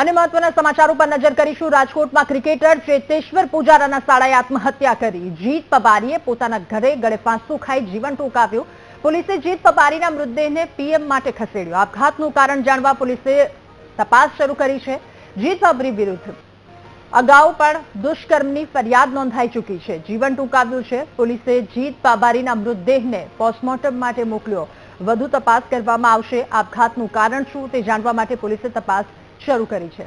અને મહત્વના સમાચારો પર નજર કરીશું. રાજકોટમાં ક્રિકેટર ચેતેશ્વર પૂજારાના શાળાએ આત્મહત્યા કરી. જીત પબારીએ પોતાના ઘરે ગળે ખાઈ જીવન ટૂંકાવ્યું. પોલીસે જીત પબારીના મૃતદેહને પીએમ માટે ખસેડ્યો. આપઘાતનું કારણ જાણવા પોલીસે તપાસ શરૂ કરી છે. જીત પબરી વિરુદ્ધ અગાઉ પણ દુષ્કર્મની ફરિયાદ નોંધાઈ ચૂકી છે. જીવન ટૂંકાવ્યું છે. પોલીસે જીત પાબારીના મૃતદેહને પોસ્ટમોર્ટમ માટે મોકલ્યો. વધુ તપાસ કરવામાં આવશે. આપઘાતનું કારણ શું તે જાણવા માટે પોલીસે તપાસ શરૂ કરી છે.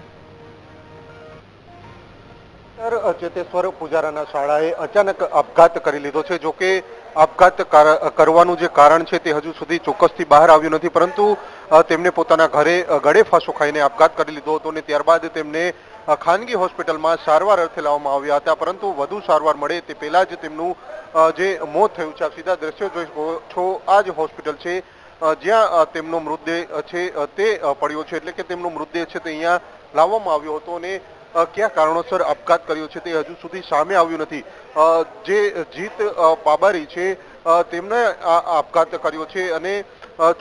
ચેતેશ્વર પુજારાના શાળાએ અચાનક આપઘાત કરી લીધો છે. જો કે આપઘાત કરવાનું જે કારણ છે તે હજુ સુધી ચોક્કસથી બહાર આવ્યું નથી. પરંતુ તેમને પોતાના ઘરે ગળે ફાંસો ખાઈને આપઘાત કરી લીધો હતો અને ત્યારબાદ તેમને ખાનગી હોસ્પિટલમાં સારવાર અર્થે લાવવામાં આવ્યા હતા. પરંતુ વધુ સારવાર મળે તે પહેલા જ તેમનું જે મોત થયું છે, આપ સીધા દ્રશ્યો જોઈ શકો છો. આ જ હોસ્પિટલ છે જ્યાં તેમનો મૃતદેહ છે તે પડ્યો છે, એટલે કે તેમનો મૃતદેહ છે તે અહીંયા લાવવામાં આવ્યો હતો અને કયા કારણોસર આપઘાત કર્યો છે તે હજુ સુધી સામે આવ્યું નથી. જે જીત પાબારી છે તેમણે આપઘાત કર્યો છે અને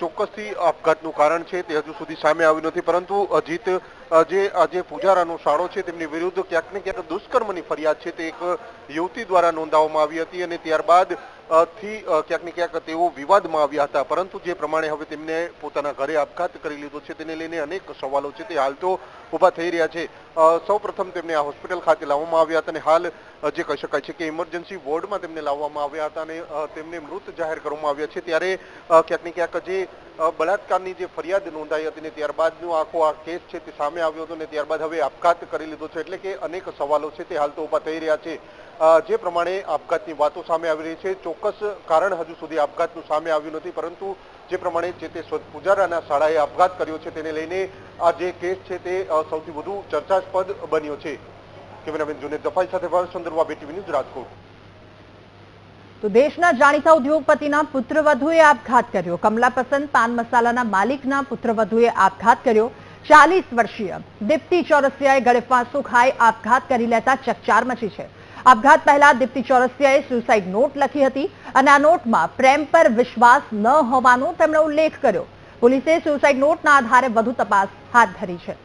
ચોક્કસથી આપઘાતનું કારણ છે તે હજુ સુધી સામે આવ્યું નથી, પરંતુ જીત જે આજે પૂજારાનો શાળો છે, તેમની વિરુદ્ધ ક્યાંક ને ક્યાંક દુષ્કર્મની ફરિયાદ છે, તે એક યુવતી દ્વારા નોંધાવવામાં આવી હતી અને ત્યારબાદથી ક્યાંક ને ક્યાંક તેઓ વિવાદમાં આવ્યા હતા. પરંતુ જે પ્રમાણે હવે તેમને પોતાના ઘરે આપઘાત કરી લીધો છે, તેને લઈને અનેક સવાલો છે, તે હાલ તો ઊભા થઈ રહ્યા છે. સૌપ્રથમ તેમને આ હોસ્પિટલ ખાતે લાવવામાં આવ્યા હતા અને હાલ જે કહી શકાય છે કે ઇમરજન્સી વોર્ડમાં તેમને લાવવામાં આવ્યા હતા અને તેમને મૃત જાહેર કરવામાં આવ્યા છે. ત્યારે ક્યાંક ને ક્યાંક જે બળાત્કારની જે ફરિયાદ નોંધાઈ હતી ને ત્યારબાદનો આખો આ કેસ છે, તે સામે આવ્યો હતો ને ત્યારબાદ હવે આપઘાત કરી લીધો છે. એટલે કે અનેક સવાલો છે તે હાલ તો ઊભા થઈ રહ્યા છે. જે પ્રમાણે આપઘાતની વાતો સામે આવી રહી છે, ચોક્કસ કારણ હજુ સુધી આપઘાતનું સામે આવ્યું નથી, પરંતુ જે પ્રમાણે જે તે પુજારાના શાળાએ આપઘાત કર્યો છે તેને લઈને આ જે કેસ છે તે સૌથી વધુ ચર્ચાસ્પદ બન્યો છે. કેમેરામેન જુનેદ જફાઈ સાથે ભાવચંદ્ર વાબે ટીવી ન્યૂઝ રાજકોટ. તો દેશના જાણીતા ઉદ્યોગપતિના પુત્રવધુએ આપઘાત કર્યો. કમલા પસંદ પાન મસાલાના માલિકના પુત્રવધુએ આપઘાત કર્યો. ચાલીસ વર્ષીય દીપ્તિ ચોરસિયાએ ગળે ફાંસો ખાઈ આપઘાત કરી લેતા ચકચાર મચી છે. આપઘાત પહેલા દીપ્તિ ચોરસિયાએ સુસાઇડ નોટ લખી હતી અને આ નોટમાં પ્રેમ પર વિશ્વાસ ન હોવાનો તેમણે ઉલ્લેખ કર્યો. પોલીસે સુસાઇડ નોટના આધારે વધુ તપાસ હાથ ધરી છે.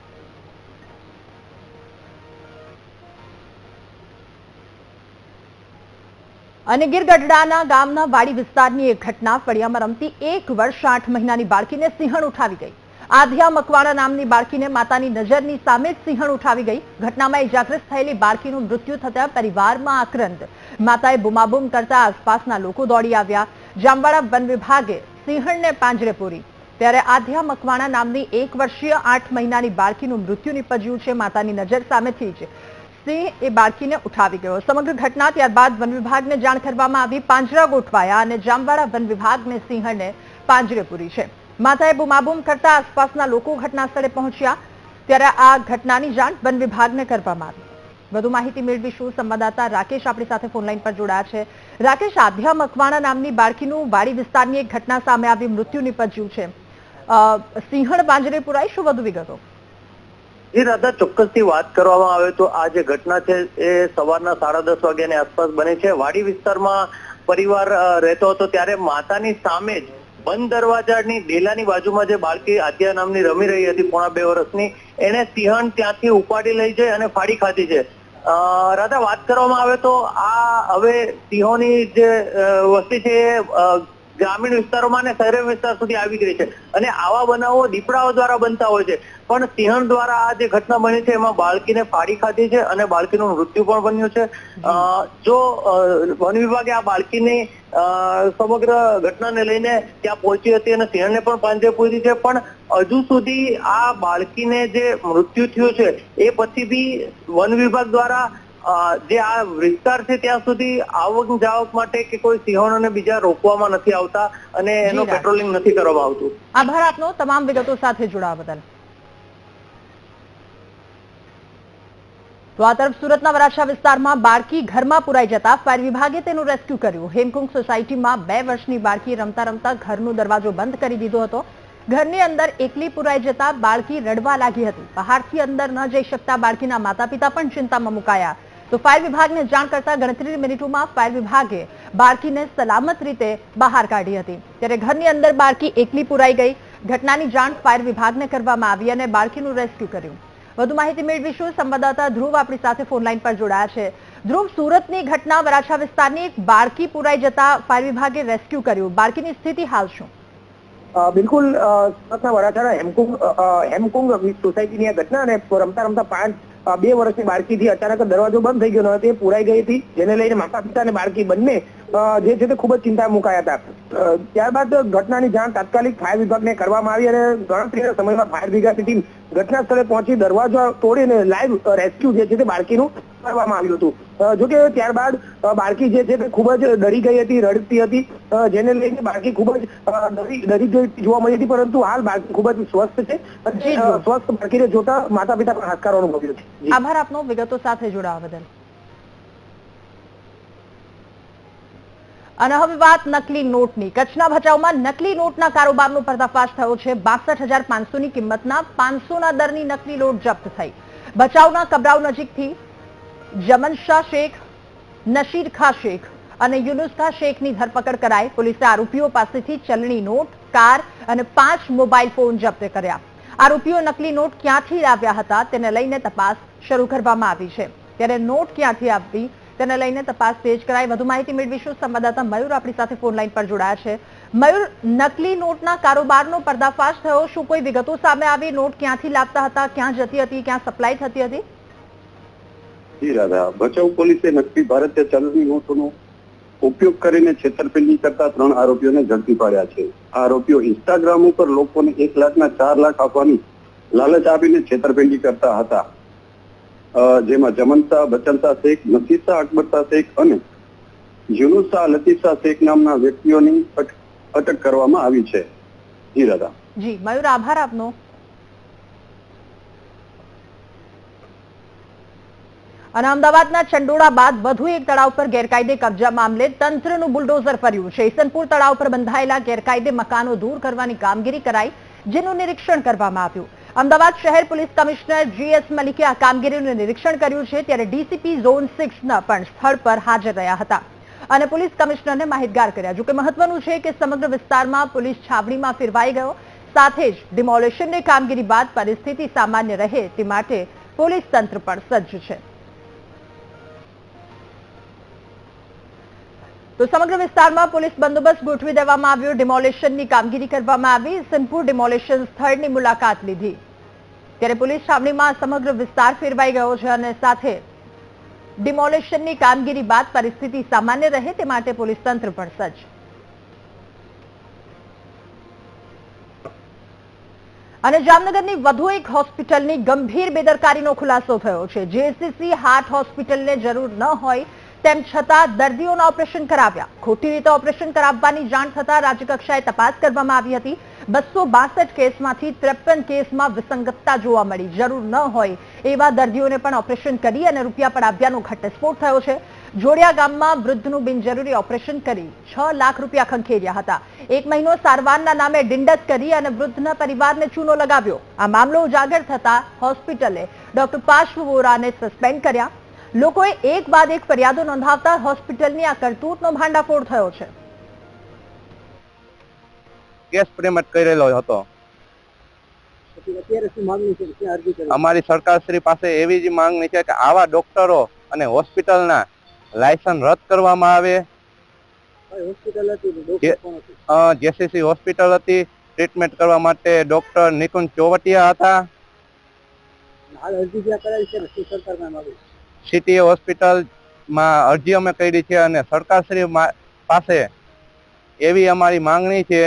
અને ગીર ગઢડાના ગામના વાડી વિસ્તારની એક ઘટના ફળિયામાં રમતી એક વર્ષ આઠ મહિનાની બાળકીને સિંહણ ઉઠાવી ગઈ. આધ્યા મકવાણા નામની બાળકીને માતાની નજરની સામે સિંહણ ઉઠાવી ગઈ. ઘટનામાં ઇજાગ્રસ્ત થયેલી બાળકીનું મૃત્યુ થતા પરિવારમાં આક્રંદ. માતાએ બુમાબુમ કરતા આસપાસના લોકો દોડી આવ્યા. જામવાડા વન વિભાગે સિંહણને પાંજરે પૂરી. ત્યારે આધ્યા મકવાણા નામની એક વર્ષીય આઠ મહિનાની બાળકીનું મૃત્યુ નીપજ્યું છે. માતાની નજર સામેથી જ સિંહ એ બાળકીને ઉઠાવી ગયો. સમગ્ર ઘટના ત્યારબાદ વન વિભાગને જાણ કરવામાં આવી. પાંજરા ગોઠવાયા અને જામવાડા વન વિભાગને સિંહણને પાંજરે પૂરી છે. માતાએ બુમાબુમ કરતા આસપાસના લોકો ઘટના પહોંચ્યા, ત્યારે આ ઘટનાની જાણ વન વિભાગને કરવામાં આવી. વધુ માહિતી મેળવીશું સંવાદદાતા રાકેશ આપણી સાથે ફોનલાઈન પર જોડાયા છે. રાકેશ, આધ્યા મકવાણા નામની બાળકીનું વાડી વિસ્તારની એક ઘટના સામે આવી, મૃત્યુ નિપજ્યું છે. સિંહણ બાંજરે પુરાઈ શું વધુ વિગતો? જી ચોક્કસ ચોક્કસથી વાત કરવામાં આવે તો આ જે ઘટના છે એ સવારના સાડા દસ વાગ્યાની આસપાસ બને છે. વાડી વિસ્તારમાં પરિવાર રહેતો હતો ત્યારે માતાની સામે જ બંધ દરવાજાની ડેલાની બાજુમાં જે બાળકી આદ્યા નામની રમી રહી હતી, પોણા બે વર્ષની, એને સિંહણ ત્યાંથી ઉપાડી લઈ જઈ અને ફાડી ખાધી છે. રાધા, વાત કરવામાં આવે તો આ હવે સિંહોની જે વસ્તી છે એ ગ્રામીણ વિસ્તારોમાં અને શહેરી વિસ્તાર સુધી આવી ગઈ છે. અને આવા બનાવો દીપડાઓ દ્વારા બનતા હોય છે. પણ સિંહણ દ્વારા આ જે ઘટના બની છે, એમાં બાળકીને ફાડી ખાધી છે અને બાળકીનું મૃત્યુ પણ બન્યું છે. જો વન વિભાગે આ બાળકીની સમગ્ર ઘટનાને લઈને ત્યાં પહોંચી હતી અને સિંહણને પણ પાંજરે પૂરી છે. પણ હજુ સુધી આ બાળકીને જે મૃત્યુ થયું છે, એ પછી બી વન વિભાગ દ્વારા જે આ વિસ્તાર છે ત્યાં સુધી આવક જાવક માટે કે કોઈ સિંહણોને બીજા રોકવામાં નથી આવતા અને એનો પેટ્રોલિંગ નથી કરવામાં આવતું. આભાર આપનો તમામ વિગતો સાથે જોડાવા બદલ. તો આ તરફ સુરતના વરાછા વિસ્તારમાં બાળકી ઘરમાં પુરાઈ જતા ફાયર વિભાગે તેનું રેસ્ક્યુ કર્યું. હેમકુંગ સોસાયટીમાં બે વર્ષની બાળકી રમતા રમતા ઘરનો દરવાજો બંધ કરી દીધો હતો. ઘરની અંદર એકલી પુરાઈ જતા બાળકી રડવા લાગી હતી. બહારથી અંદર ન જઈ શકતા બાળકીના માતા પિતા પણ ચિંતામાં મુકાયા. તો ફાયર વિભાગને જાણ કરતા ગણતરી મિનિટોમાં ફાયર વિભાગે બાળકીને સલામત રીતે બહાર કાઢી હતી. ત્યારે ઘરની અંદર બાળકી એકલી પુરાઈ ગઈ. ઘટનાની જાણ ફાયર વિભાગને કરવામાં આવી અને બાળકીનું રેસ્ક્યુ કર્યું. વધુ માહિતી મેળવીશું. સંવાદદાતા ધ્રુવ આપણી સાથે ફોન લાઈન પર જોડાયા છે. ધ્રુવ, સુરતની ઘટના વરાછા વિસ્તારની બાળકી પુરાઈ જતા ફાયર વિભાગે રેસ્ક્યુ કર્યું. બાળકીની સ્થિતિ હાલ શું? બિલકુલ સુરતના વરાછાના હેમકુંગ હેમકુંગ સોસાયટીની આ ઘટના અને રમતા રમતા પાંચ બે વર્ષની બાળકીથી અચાનક દરવાજો બંધ થઈ ગયો ન હતો, એ પુરાઈ ગઈ હતી. જેને લઈને માતા પિતા અને બાળકી બંને જે છે તે ખૂબ જ ચિંતા મુકાયા હતા. ત્યારબાદ ઘટનાની જાણ તાત્કાલિક ફાયર વિભાગને કરવામાં આવી અને ગણતરીના સમયમાં ફાયર બ્રિગેડની ટીમ ઘટના સ્થળે પહોંચી દરવાજો તોડીને લાઈવ રેસ્ક્યુ જે છે તે બાળકીનું કરવામાં આવ્યું હતું. જોકે ત્યારબાદ બાળકી જે છે તે ખૂબ જ ડરી ગઈ હતી, રડતી હતી જેને લઈને બાળકી ખૂબ જ ડરી ગઈ જોવા મળી હતી, પરંતુ હાલ બાળકી ખૂબ જ સ્વસ્થ છે સ્વસ્થ બાળકીને જોતા માતા પિતા પણ હાથકારો અનુભવ્યો છે. આભાર આપનો, વિગતો સાથે જોડાવા બદલ. અને હવે વાત નકલી નોટની. કચ્છના ભચાઉમાં નકલી નોટના કારોબારનો પર્દાફાશ થયો છે. બાસઠ હજાર પાંચસોની કિંમતના પાંચસોના દરની નકલી નોટ જપ્ત થઈ. ભચાઉના કબરાવ નજીકથી જમન શેખ, નશીર ખા શેખ અને યુનુસ શેખની ધરપકડ કરાઈ. પોલીસે આરોપીઓ પાસેથી ચલણી નોટ, કાર અને પાંચ મોબાઈલ ફોન જપ્ત કર્યા. આરોપીઓ નકલી નોટ ક્યાંથી લાવ્યા હતા તેને લઈને તપાસ શરૂ કરવામાં આવી છે. ત્યારે નોટ ક્યાંથી આપવી તેને લઈને તપાસ તેજ કરાઈ. વધુ માહિતી મેળવીશું. સંવાદદાતા મયુર આપણી સાથે ફોન લાઈન પર જોડાયા છે. મયુર, નકલી નોટના કારોબારનો પર્દાફાશ થયો. શું કોઈ વિગતો સામે આવી? નોટ ક્યાંથી લાવતા હતા? ક્યાં જતી હતી? ક્યાં સપ્લાય થતી હતી? રાધા, ભચાઉ પોલીસે નકલી ભારતીય ચલણી નોટોનો ઉપયોગ કરીને છેતરપિંડી કરતા ત્રણ આરોપીઓને ઝડપી પાડ્યા છે. આરોપીઓ ઇન્સ્ટાગ્રામ ઉપર લોકોને એક લાખના ચાર લાખ આપવાની લાલચ આપીને છેતરપિંડી કરતા હતા. જેમાં જમનતા, બચનતા શેખ, નસીસા, અકબરતા શેખ અને યુનુસા લતીફા શેખ નામના વ્યક્તિઓની અટક કરવામાં આવી છે. જી દાદા. જી, મયુર, આભાર આપનો. અને અમદાવાદના ચંડોળા બાદ વધુ એક તળાવ પર ગેરકાયદે કબજા મામલે તંત્રનું બુલડોઝર ફર્યું છે. તળાવ પર બંધાયેલા ગેરકાયદે મકાનો દૂર કરવાની કામગીરી કરાઈ, જેનું નિરીક્ષણ કરવામાં આવ્યું. અમદાવાદ શહેર પોલીસ કમિશનર જીએસ મલિકે આ કામગીરીનું નિરીક્ષણ કર્યું છે ત્યારે ડીસીપી ઝોન સિક્સના પણ સ્થળ પર હાજર રહ્યા હતા. અને પોલીસ કમિશનરને માહિતગાર કર્યા. જોકે મહત્વનું છે કે સમગ્ર વિસ્તારમાં પોલીસ છાવણીમાં ફેરવાઈ ગયો. સાથે જ ડિમોલેશનની કામગીરી બાદ પરિસ્થિતિ સામાન્ય રહે તે માટે પોલીસ તંત્ર પણ સજ્જ છે. તો સમગ્ર વિસ્તારમાં પોલીસ બંદોબસ્ત ગોઠવી દેવામાં આવ્યો. ડિમોલેશનની કામગીરી કરવામાં આવી. સિંહપુર ડિમોલેશન સ્થળની મુલાકાત લીધી. ત્યારે પોલીસ છાવણીમાં સમગ્ર વિસ્તાર ફેરવાઈ ગયો છે અને સાથે ડિમોલેશનની કામગીરી બાદ પરિસ્થિતિ સામાન્ય રહે તે માટે પોલીસ તંત્ર પણ સજ્જ. અને જામનગરની વધુ એક હોસ્પિટલની ગંભીર બેદરકારીનો ખુલાસો થયો છે. જેસીસી હાર્ટ હોસ્પિટલને જરૂર ન હોય તેમ છતાં દર્દીઓના ઓપરેશન કરાવ્યા. ખોટી રીતે ઓપરેશન કરાવવાની જાણ થતા રાજ્યકક્ષાએ તપાસ કરવામાં આવી હતી. બસો કેસમાંથી ત્રેપન કેસમાં વિસંગતતા જોવા મળી. જરૂર ન હોય એવા દર્દીઓને પણ ઓપરેશન કરી અને રૂપિયા પડાવ્યાનો ઘટસ્ફોટ થયો છે. જોડિયા ગામમાં વૃદ્ધનું બિનજરૂરી ઓપરેશન કરી છ લાખ રૂપિયા ખંખેર્યા હતા. એક મહિનો સારવારના નામે ડિંડસ કરી અને વૃદ્ધના પરિવારને ચૂનો લગાવ્યો. આ મામલો ઉજાગર થતા હોસ્પિટલે ડોક્ટર પાર્શ્વ વોરાને સસ્પેન્ડ કર્યા. લોકોએ એક બાદ એક ફરિયાદો નોંધાવતા હોસ્પિટલની આ કરતૂતનો ભાંડાફોડ થયો છે. કેસ પેમેન્ટ કરેલો હતો. અમારી સરકારશ્રી પાસે એવી જ માંગણી છે કે આવા ડોક્ટરો અને હોસ્પિટલના લાયસન્સ રદ કરવામાં આવે. જેસીસી હોસ્પિટલ હતી. ટ્રીટમેન્ટ કરવા માટે ડોક્ટર નિકુંજ ચોવટિયા હતા. સિટી હોસ્પિટલમાં અરજી અમે કરી છે અને સરકારશ્રી પાસે એવી અમારી માંગણી છે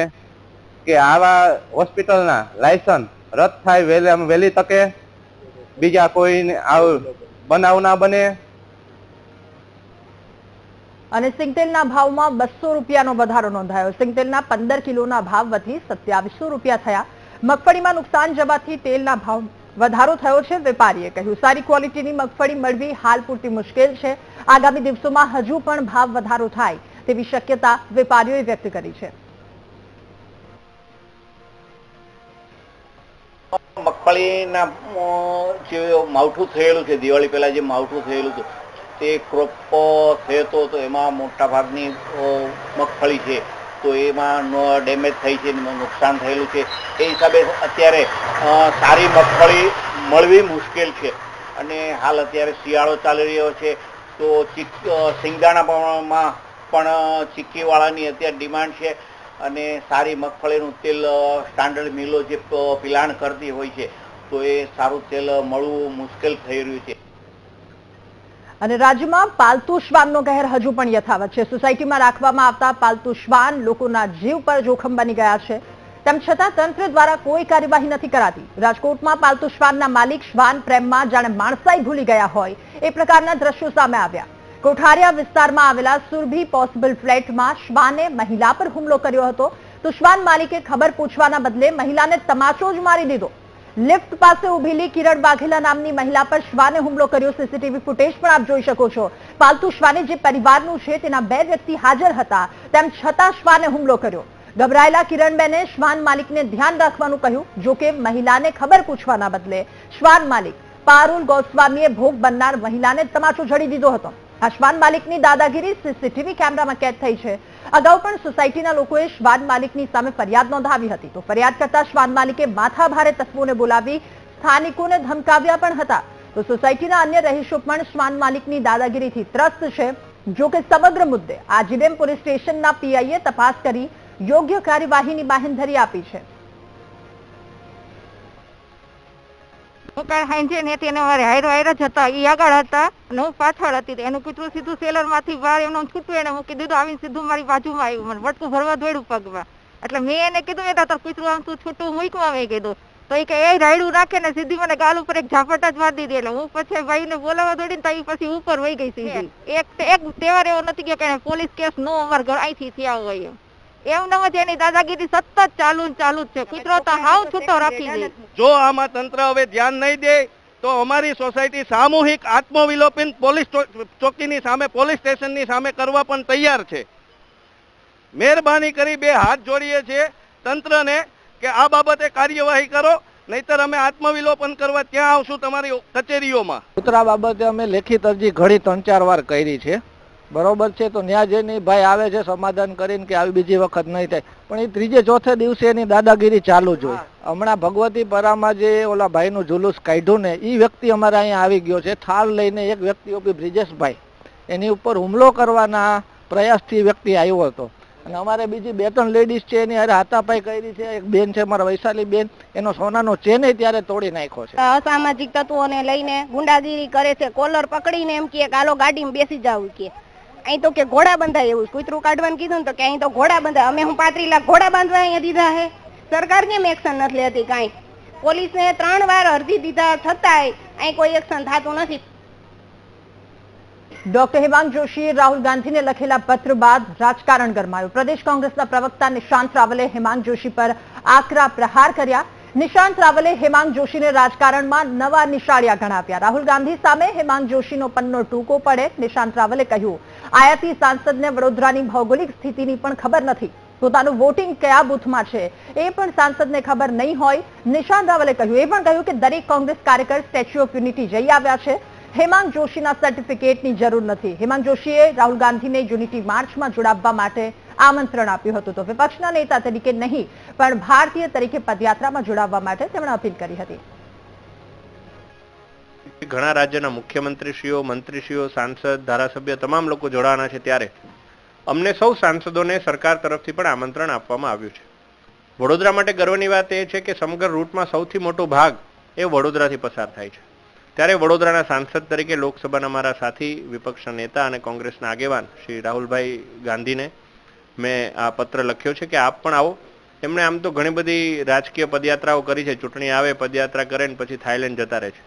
કે આવા હોસ્પિટલના લાયસન્સ રદ થાય વહેલે વહેલી તકે, બીજા કોઈ આવું, બનાવ ના બને. અને સિંગતેલના ભાવમાં બસો રૂપિયાનો વધારો નોંધાયો. સિંગતેલના પંદર કિલોના ભાવ વધી સત્યાવીસો રૂપિયા થયા. મગફળીમાં નુકસાન જવાથી તેલના ભાવ વધારો થયો છે વેપારીએ કહ્યું. સારી ક્વોલિટીની મગફળી મળવી હાલ પૂરતી મુશ્કેલ છે. આગામી દિવસોમાં હજુ પણ ભાવ વધારો થાય તેવી શક્યતા વેપારીઓએ વ્યક્ત કરી છે. મગફળીના જે માવઠું થયેલું છે, દિવાળી પહેલા જે માવઠું થયેલું હતું તે ક્રોપ થયો તો એમાં મોટા ભાગની મગફળી છે. તો એમાં ડેમેજ થઈ છે નુકસાન થયેલું છે. એ હિસાબે અત્યારે સારી મગફળી મળવી મુશ્કેલ છે. અને હાલ અત્યારે શિયાળો ચાલી રહ્યો છે. તો સિંગદાણામાં પણ ચીક્કીવાળાની અત્યારે ડિમાન્ડ છે. અને સારી મગફળીનું તેલ સ્ટાન્ડર્ડ મિલો જે પિલાણ કરતી હોય છે, તો એ સારું તેલ મળવું મુશ્કેલ થઈ રહ્યું છે. અને રાજ્યમાં પાલતુ શ્વાનનો કહેર હજુ પણ યથાવત છે. સોસાયટીમાં રાખવામાં આવતા પાલતુ શ્વાન લોકોના જીવ પર જોખમ બની ગયા છે. તેમ છતાં તંત્ર દ્વારા કોઈ કાર્યવાહી નથી કરાતી. રાજકોટમાં પાલતુ શ્વાનના માલિક શ્વાન પ્રેમમાં જાણે માણસાઈ ભૂલી ગયા હોય એ પ્રકારના દ્રશ્યો સામે આવ્યા. કોઠારિયા વિસ્તારમાં આવેલા સુરભી પોસિબલ ફ્લેટમાં શ્વાને મહિલા પર હુમલો કર્યો હતો. તો શ્વાન માલિકે ખબર પૂછવાના બદલે મહિલાને તમાચો જ મારી દીધો. લિફ્ટ પાસે ઉભેલી કિરણ વાઘેલા નામની મહિલા પર શ્વાને હુમલો કર્યો. સીસીટીવી ફૂટેજ પણ આપ જોઈ શકો છો. પાલતુ શ્વાને જે પરિવારનું છે તેના બે વ્યક્તિ હાજર હતા, તેમ છતાં શ્વાને હુમલો કર્યો. ગભરાયેલા કિરણબેને શ્વાન માલિકને ધ્યાન રાખવાનું કહ્યું, જો કે મહિલાને ખબર પૂછવાના બદલે શ્વાન માલિક પારુલ ગોસ્વામીએ ભોગ બનનાર મહિલાને તમાચો જડી દીધો હતો. આ શ્વાન માલિકની દાદાગીરી સીસીટીવી કેમેરામાં કેદ થઈ છે. અગાઉ પણ સોસાયટીના લોકોએ શ્વાન માલિકની સામે ફરિયાદ નોંધાવી હતી. તો ફરિયાદ કરતા શ્વાન માલિકે માથા ભારે તત્વોને બોલાવી સ્થાનિકોને ધમકાવ્યા પણ હતા. તો સોસાયટીના અન્ય રહીશો પણ શ્વાન માલિકની દાદાગીરીથી ત્રસ્ત છે. જો કે સમગ્ર મુદ્દે આજીડેમ પોલીસ સ્ટેશનના પીઆઈએ તપાસ કરી યોગ્ય કાર્યવાહીની બાહેંધરી આપી છે. દુકાન હાંજે ને તેને મારે હાયરો હાયરો જ હતા. ઈ આગળ હતા અને હું પાછળ હતી એનું કૂતરું સીધું સેલરમાંથી બહાર એમને છૂટું એને મૂકી દીધું. આવીને સીધું મારી બાજુમાં આવ્યું મને. વટકું ભરવા દોડ્યું પગમાં. એટલે મેં એને કીધું એ તાર કૂતરું આમ તું છૂટું મૂક્યું મેં કીધું. તો એ કે એ રાયડું રાખે ને સીધી મને ગાલ ઉપર એક ઝાપટ જ મારી દીધી. એટલે હું પછી ભાઈને બોલાવવા દોડીને તો એ પછી ઉપર વહી ગઈ સીધી. એક એક તહેવાર એવો નથી ગયો કે પોલીસ કેસ નો અમારા ઘર અહીંથી થયા હોય એમ. એમ જ એની દાદાગીરી સતત ચાલુ ચાલુ જ છે. કૂતરો તો હાવ છૂટો રાખી દે. જો આમાં તંત્ર હવે ધ્યાન નહીં દે તો અમારી સોસાયટી સામૂહિક આત્મવિલોપન પોલીસ ચોકીની સામે પોલીસ સ્ટેશનની સામે કરવા પણ તૈયાર છે. મહેરબાની કરી બે હાથ જોડીએ છીએ તંત્રને કે આ બાબતે કાર્યવાહી કરો નહીતર અમે આત્મવિલોપન કરવા ત્યાં આવશું તમારી કચેરીઓમાં. કૂતરા બાબતે અમે લેખિત અરજી ઘડી ત્રણ ચાર વાર કરી છે. બરોબર છે તો ન્યા જઈને ભાઈ આવે છે સમાધાન કરીને કે આવી બીજી વખત નહીં થાય. પણ એ ત્રીજે ચોથે દિવસે એની દાદાગીરી ચાલુ જ હોય. હમણાં ભગવતી પરામાં જે ઓલા ભાઈનું જુલુસ કાઢ્યું ને એ વ્યક્તિ અમારે અહીંયા આવી ગયો છે. થાળ લઈને એક વ્યક્તિ ઉપર બ્રિજેશભાઈ. એની ઉપર હુમલો કરવાના પ્રયાસથી વ્યક્તિ આવ્યો હતો. અને અમારે બીજી બે ત્રણ લેડીઝ છે એની હારે હાથાપાઈ કરી છે. એક બેન છે મારા વૈશાલી બેન. એનો સોનાનો ચેન ત્યારે તોડી નાખ્યો છે. અસામાજિક તત્વોને લઈને ગુંડાગીરી કરે છે કોલર પકડીને એમ કે હાલો ગાડીમાં બેસી જાવ કે અહીં તો કે ઘોડા બંધાય એવું. કૂતરું કાઢવાનું કીધું તો કે અહીં તો ઘોડા બંધાય. અમે હું પાંત્રીસ લાખ ઘોડા બાંધવા અહીંયા દીધા હે. સરકાર કેમ એક્શન નથી લેતી કાંઈ. પોલીસને ત્રણ વાર અરજી દીધા છતાંય અહીં કોઈ એક્શન થતું નથી. ડોક્ટર હેમાંગ જોશીએ રાહુલ ગાંધીને લખેલા પત્ર બાદ રાજકારણ ગરમાયું. પ્રદેશ કોંગ્રેસના પ્રવક્તા નિશાંત રાવલે હેમાંગ જોશી પર આકરા પ્રહાર કર્યા. નિશાંત રાવલે હેમાંગ જોશીને રાજકારણમાં નવા નિશાળિયા ગણાવ્યા. રાહુલ ગાંધી સામે હેમાંગ જોશીનો પન્નો ટૂંકો પડે, નિશાંત રાવલે કહ્યું, આયાતી સાંસદને વડોદરાની ભૌગોલિક સ્થિતિની પણ ખબર નથી. પોતાનું વોટિંગ કયા બૂથમાં છે, એ પણ સાંસદને ખબર નહીં હોય. નિશાંત રાવલે કહ્યું, એ પણ કહ્યું કે દરેક કોંગ્રેસ કાર્યકર સ્ટેચ્યુ ઓફ યુનિટી જઈ આવ્યા છે. હેમાંગ જોશીના સર્ટિફિકેટની જરૂર નથી. હેમાંગ જોશીએ રાહુલ ગાંધીને યુનિટી માર્ચમાં જોડાવવા માટે આમંત્રણ આપ્યું હતું તો વિપક્ષના નેતા તરીકે નહીં, પણ ભારતીય તરીકે પદયાત્રામાં જોડાવવા માટે તેમણે અપીલ કરી હતી. ઘણા રાજ્યના મુખ્યમંત્રીશ્રીઓ, મંત્રીશ્રીઓ, સાંસદ, ધારાસભ્ય તમામ લોકો જોડાવાના છે ત્યારે અમને સૌ સાંસદોને સરકાર તરફથી પણ આમંત્રણ આપવામાં આવ્યું છે. વડોદરા માટે ગર્વની વાત એ છે કે સમગ્ર રૂટમાં સૌથી મોટો ભાગ એ વડોદરાથી પસાર થાય છે. ત્યારે વડોદરાના સાંસદ તરીકે લોકસભાના મારા સાથી, વિપક્ષના નેતા અને કોંગ્રેસના આગેવાન શ્રી રાહુલભાઈ ગાંધીને મેં આ પત્ર લખ્યો છે કે આપ પણ આવો. એમણે આમ તો ઘણી બધી રાજકીય પદયાત્રાઓ કરી છે. ચૂંટણી આવે, પદયાત્રા કરે ને પછી થાઈલેન્ડ જતા રહે છે.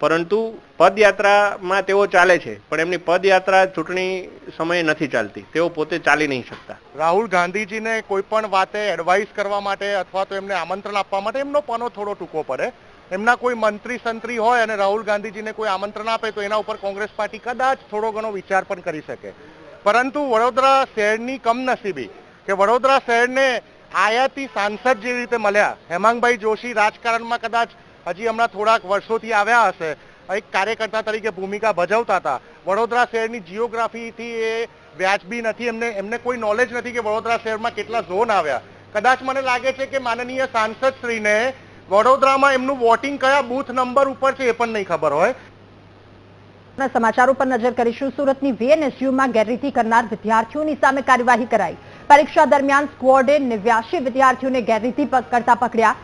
પરંતુ પદયાત્રામાં તેઓ ચાલે છે, પણ એમની પદયાત્રા ચૂંટણી સમયે નથી ચાલતી. તેઓ પોતે ચાલી નહીં શકતા. રાહુલ ગાંધીજીને કોઈ પણ વાતે એડવાઇસ કરવા માટે અથવા તો એમને આમંત્રણ આપવા માટે એમનો પનો થોડો ટૂંકો પડે. એમના કોઈ મંત્રી સંત્રી હોય અને રાહુલ ગાંધીજીને કોઈ આમંત્રણ આપે તો એના ઉપર કોંગ્રેસ પાર્ટી કદાચ થોડો ઘણો વિચાર પણ કરી શકે. પરંતુ વડોદરા શહેરની કમનસીબી કે વડોદરા શહેરને આયાતી સાંસદ જેવી રીતે મળ્યા. હેમાંગભાઈ જોશી રાજકારણમાં કદાચ હજી હમણાં થોડાક વર્ષોથી આવ્યા હશે. એક કાર્યકર્તા તરીકે ભૂમિકા ભજવતા હતા. વડોદરા શહેરની જીઓગ્રાફીથી એ વ્યાજબી નથી. એમને એમને કોઈ નોલેજ નથી કે વડોદરા શહેરમાં કેટલા ઝોન આવ્યા. કદાચ મને લાગે છે કે માનનીય સાંસદ શ્રીને વડોદરામાં એમનું વોટિંગ કયા બૂથ નંબર ઉપર છે એ પણ નહીં ખબર હોય. સમાચારો પર નજર કરીશું. સુરતની વીએનએસયુમાં ગેરરીતિ કરનાર વિદ્યાર્થીઓની સામે કાર્યવાહી કરાઈ. પરીક્ષા દરમિયાન સ્કવોડે નેવ્યાસી વિદ્યાર્થીઓને ગેરરીતિ કરતા પકડ્યા.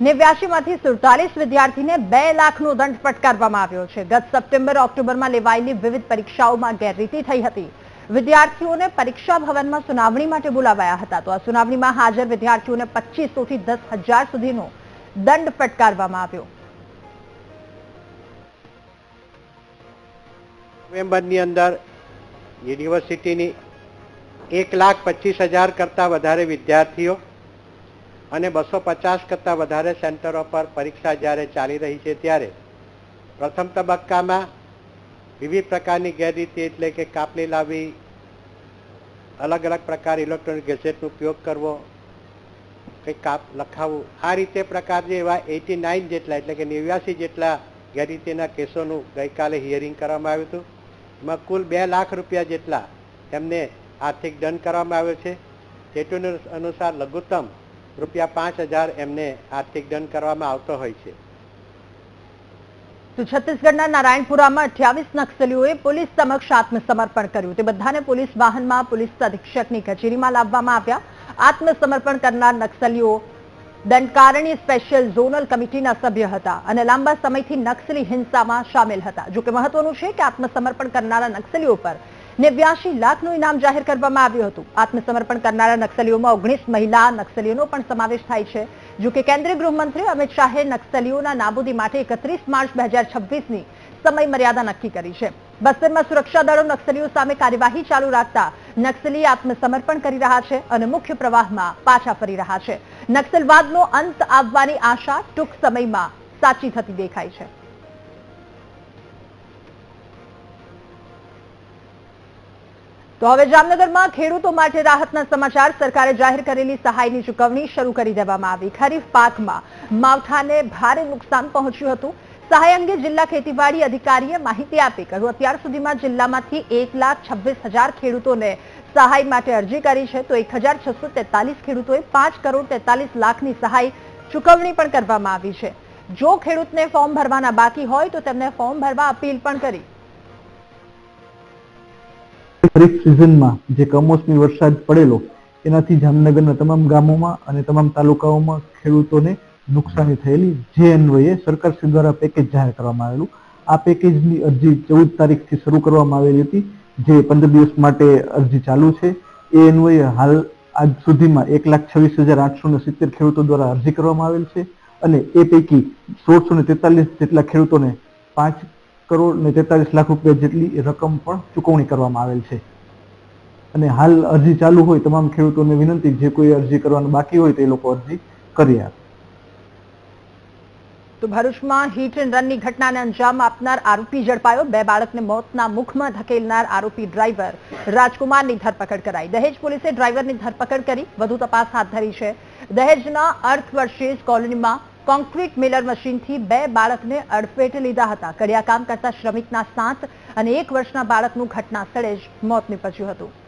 નેવ્યાસીમાંથી સુડતાલીસ વિદ્યાર્થીને બે લાખનો દંડ ફટકારવામાં આવ્યો છે. ગત સપ્ટેમ્બર, ઓક્ટોબરમાં લેવાયેલી વિવિધ પરીક્ષાઓમાં ગેરરીતિ થઈ હતી. વિદ્યાર્થીઓને પરીક્ષા ભવનમાં સુનાવણી માટે બોલાવાયા હતા. તો આ સુનાવણીમાં હાજર વિદ્યાર્થીઓને પચીસોથી દસ હજાર સુધીનો દંડ ફટકારવામાં આવ્યો. નવેમ્બરની અંદર યુનિવર્સિટીની એક લાખ પચીસ હજાર કરતાં વધારે વિદ્યાર્થીઓ અને બસો પચાસ કરતાં વધારે સેન્ટરો પર પરીક્ષા જ્યારે ચાલી રહી છે ત્યારે પ્રથમ તબક્કામાં વિવિધ પ્રકારની ગેરરીતિ એટલે કે કાપલી લાવવી અલગ અલગ પ્રકાર ઇલેક્ટ્રોનિક ગેજેટનો ઉપયોગ કરવો કંઈક કાપ લખાવવું આ રીતે પ્રકાર જે એવા એટી નાઇન જેટલા એટલે કે નેવ્યાસી જેટલા ગેરરીતિના કેસોનું ગઈકાલે હિયરિંગ કરવામાં આવ્યું હતું. એમાં કુલ બે લાખ રૂપિયા જેટલા તેમને આર્થિક દંડ કરવામાં આવ્યો છે. સ્ટેટ્યુટ અનુસાર લઘુત્તમ રૂપિયા પાંચ એમને આર્થિક દંડ કરવામાં આવતો હોય છે. તો છત્તીસગઢના નારાયણપુરામાં અઠ્યાવીસ નક્સલીઓએ પોલીસ સમક્ષ આત્મસમર્પણ કર્યું. તે બધાને પોલીસ વાહનમાં પોલીસ અધિક્ષકની કચેરીમાં લાવવામાં આવ્યા. આત્મસમર્પણ કરનાર નક્સલીઓ દંડકારણ્ય સ્પેશિયલ ઝોનલ કમિટીના સભ્ય હતા અને લાંબા સમયથી નક્સલી હિંસામાં સામેલ હતા. જોકે મહત્વનું છે કે આત્મસમર્પણ કરનારા નક્સલીઓ પર નેવ્યાસી લાખનું ઇનામ જાહેર કરવામાં આવ્યું હતું. આત્મસમર્પણ કરનારા નક્સલીઓમાં ઓગણીસ મહિલા નક્સલીઓનો પણ સમાવેશ થાય છે. જોકે કેન્દ્રીય ગૃહમંત્રી અમિત શાહે નક્સલીઓના નાબૂદી માટે એકત્રીસ માર્ચ બે હજાર છવ્વીસની સમય મર્યાદા નક્કી કરી છે. બસ્તરમાં સુરક્ષા દળો નક્સલીઓ સામે કાર્યવાહી ચાલુ રાખતા નક્સલી આત્મસમર્પણ કરી રહ્યા છે અને મુખ્ય પ્રવાહમાં પાછા ફરી રહ્યા છે. નક્સલવાદનો અંત આવવાની આશા ટૂંક સમયમાં સાચી થતી દેખાય છે. તો હવે જામનગરમાં ખેડૂતો માટે રાહતના સમાચાર સરકારે જાહેર કરેલી સહાયની ચૂકવણી શરૂ કરી દેવામાં આવી. ખરીફ પાકમાં માવઠાને ભારે નુકસાન પહોંચ્યું હતું. સહાય અંગે જિલ્લા ખેતીવાડી અધિકારીએ માહિતી આપી. કહ્યું, અત્યાર સુધીમાં જિલ્લામાંથી એક લાખ છવ્વીસ હજાર ખેડૂતોને સહાય માટે અરજી કરી છે. તો એક ખેડૂતોએ પાંચ કરોડ તેતાલીસ લાખની સહાય ચૂકવણી પણ કરવામાં આવી છે. જો ખેડૂતને ફોર્મ ભરવાના બાકી હોય, તો તેમને ફોર્મ ભરવા અપીલ પણ કરી. ખરીફ સિઝનમાં જે કમોસમી વરસાદ પડેલો, એનાથી જામનગરના તમામ ગામોમાં અને તમામ તાલુકાઓમાં ખેડૂતોને નુકસાની થયેલી જે અન્વયે સરકારશ્રી દ્વારા પેકેજ જાહેર કરવામાં આવેલું. આ પેકેજની અરજી ચૌદ તારીખથી શરૂ કરવામાં આવેલી હતી. જે પંદર દિવસ માટે અરજી ચાલુ છે, એ અન્વયે હાલ આજ સુધીમાં એક લાખ છવ્વીસ હજાર આઠસો ને સિત્તેર ખેડૂતો દ્વારા અરજી કરવામાં આવેલ છે અને એ પૈકી સોળસો ને તેતાલીસ જેટલા ખેડૂતોને પાંચ કરોડ ને તેતાલીસ લાખ રૂપિયા જેટલી રકમ પણ ચૂકવણી કરવામાં આવેલ છે. અને હાલ અરજી ચાલુ હોય તમામ ખેડૂતોને વિનંતી, જે કોઈ અરજી કરવાનું બાકી હોય તે લોકો અરજી કરી આપે. તો ભરૂચમાં હિટ એન્ડ રનની ઘટનાને અંજામ આપનાર આરોપી ઝડપાયો. બે બાળકને મોતના મુખમાં ધકેલનાર આરોપી ડ્રાઈવર રાજકુમારની ધરપકડ કરાઈ. દહેજ પોલીસે ડ્રાઈવરની ધરપકડ કરી. વધુ તપાસ હાથ ધરી છે. દહેજના અર્થ વર્ષેજ કોલોનીમાં કોન્ક્રીટ મિલર મશીનથી બે બાળકને અડફેટે લીધા હતા. કડિયા કામ કરતા શ્રમિકના સાત અને એક વર્ષના બાળકનું ઘટના સ્થળે જ મોત નીપજ્યું હતું.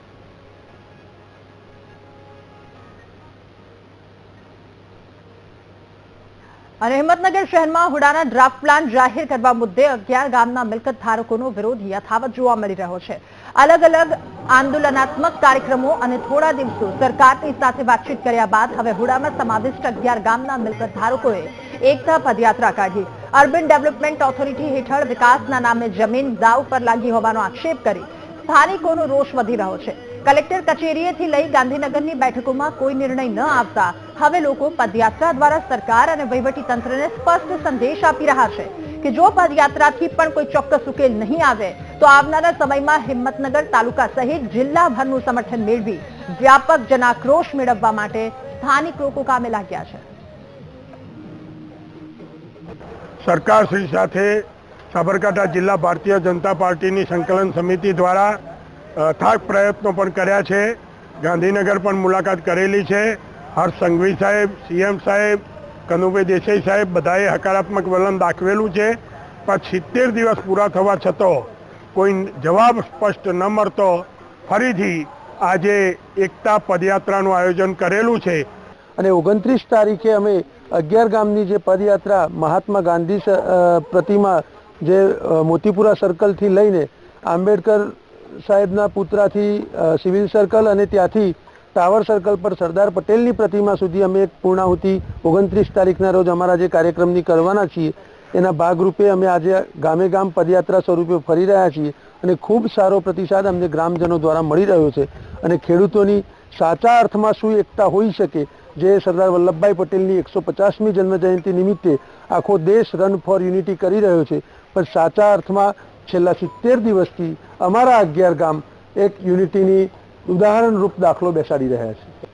અને હિંમતનગર શહેરમાં હુડાના ડ્રાફ્ટ પ્લાન જાહેર કરવા મુદ્દે અગિયાર ગામના મિલકત ધારકોનો વિરોધ યથાવત જોવા મળી રહ્યો છે. અલગ અલગ આંદોલનાત્મક કાર્યક્રમો અને થોડા દિવસો સરકારની સાથે વાતચીત કર્યા બાદ હવે હુડામાં સમાવિષ્ટ અગિયાર ગામના મિલકત ધારકોએ એકતા પદયાત્રા કાઢી. અર્બન ડેવલપમેન્ટ ઓથોરિટી હેઠળ વિકાસના નામે જમીન દાવ પર લાગી હોવાનો આક્ષેપ કરી સ્થાનિકોનો રોષ વધી રહ્યો છે. કલેક્ટર કચેરીએથી લઈ ગાંધીનગરની બેઠકોમાં કોઈ નિર્ણય ન આવતા. હવે લોકો પદયાત્રા દ્વારા સરકાર અને તંત્રને સ્પષ્ટ સંદેશ આપી રહ્યા છે કે જો પદયાત્રાથી પણ કોઈ ચોક્કસ ઉકેલ નહીં આવે, તો આવનારા સમયમાં હિંમતનગર તાલુકા સહિત જિલ્લાભરનું સમર્થન મેળવી વ્યાપક જનાક્રોશ મેળવવા માટે સ્થાનિક લોકો કામે લાગ્યા છે. સરકારશ્રી સાથે સાબરકાંઠા જિલ્લા ભારતીય જનતા પાર્ટીની સંકલન સમિતિ દ્વારા અથાગ પ્રયત્નો પણ કર્યા છે. ગાંધીનગર પણ મુલાકાત કરેલી છે. હર્ષ સંઘવી સાહેબ, સીએમ સાહેબ, કનુભાઈ દેસાઈ સાહેબ બધાએ હકારાત્મક વલણ દાખવેલું છે. પણ સિત્તેર દિવસ પૂરા થવા છતાં કોઈ જવાબ સ્પષ્ટ ન મળતો. ફરીથી આજે એકતા પદયાત્રાનું આયોજન કરેલું છે. અને ઓગણત્રીસ તારીખે અમે અગિયાર ગામની જે પદયાત્રા મહાત્મા ગાંધી પ્રતિમા જે મોતીપુરા સર્કલથી લઈને આંબેડકર સાહેબના પુત્રાથી સિવિલ સર્કલ અને ત્યાંથી ટાવર સર્કલ પર સરદાર પટેલની પ્રતિમા સુધી અમે એક પૂર્ણાહુતિ ઓગણત્રીસ તારીખના રોજ અમારા જે કાર્યક્રમની કરવાના છીએ, એના ભાગરૂપે અમે આજે ગામે ગામ પદયાત્રા સ્વરૂપે ફરી રહ્યા છીએ અને ખૂબ સારો પ્રતિસાદ અમને ગ્રામજનો દ્વારા મળી રહ્યો છે અને ખેડૂતોની સાચા અર્થમાં શું એકતા હોઈ શકે, જે સરદાર વલ્લભભાઈ પટેલની એકસો પચાસમી જન્મ જયંતિ નિમિત્તે આખો દેશ રન ફોર યુનિટી કરી રહ્યો છે, પણ સાચા અર્થમાં છેલ્લા સિત્તેર દિવસથી અમારા અગિયાર ગામ એક યુનિટીની ઉદાહરણરૂપ દાખલો બેસાડી રહ્યા છે.